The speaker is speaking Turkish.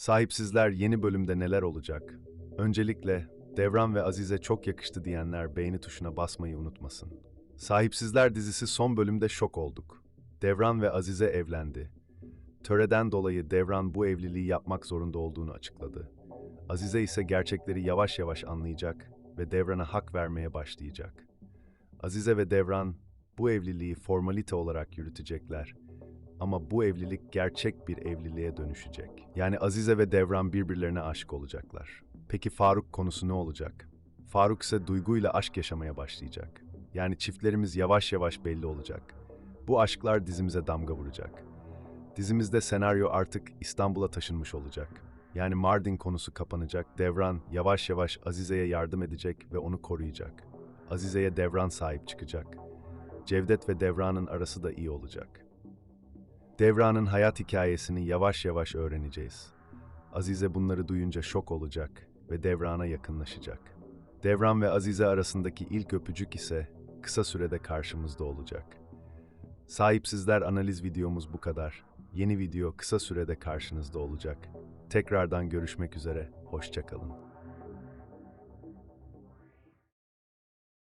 Sahipsizler yeni bölümde neler olacak? Öncelikle Devran ve Azize çok yakıştı diyenler beğeni tuşuna basmayı unutmasın. Sahipsizler dizisi son bölümde şok olduk. Devran ve Azize evlendi. Töreden dolayı Devran bu evliliği yapmak zorunda olduğunu açıkladı. Azize ise gerçekleri yavaş yavaş anlayacak ve Devran'a hak vermeye başlayacak. Azize ve Devran bu evliliği formalite olarak yürütecekler. Ama bu evlilik gerçek bir evliliğe dönüşecek. Yani Azize ve Devran birbirlerine aşık olacaklar. Peki Faruk konusu ne olacak? Faruk ise duyguyla aşk yaşamaya başlayacak. Yani çiftlerimiz yavaş yavaş belli olacak. Bu aşklar dizimize damga vuracak. Dizimizde senaryo artık İstanbul'a taşınmış olacak. Yani Mardin konusu kapanacak, Devran yavaş yavaş Azize'ye yardım edecek ve onu koruyacak. Azize'ye Devran sahip çıkacak. Cevdet ve Devran'ın arası da iyi olacak. Devran'ın hayat hikayesini yavaş yavaş öğreneceğiz. Azize bunları duyunca şok olacak ve Devran'a yakınlaşacak. Devran ve Azize arasındaki ilk öpücük ise kısa sürede karşımızda olacak. Sahipsizler analiz videomuz bu kadar. Yeni video kısa sürede karşınızda olacak. Tekrardan görüşmek üzere, hoşçakalın.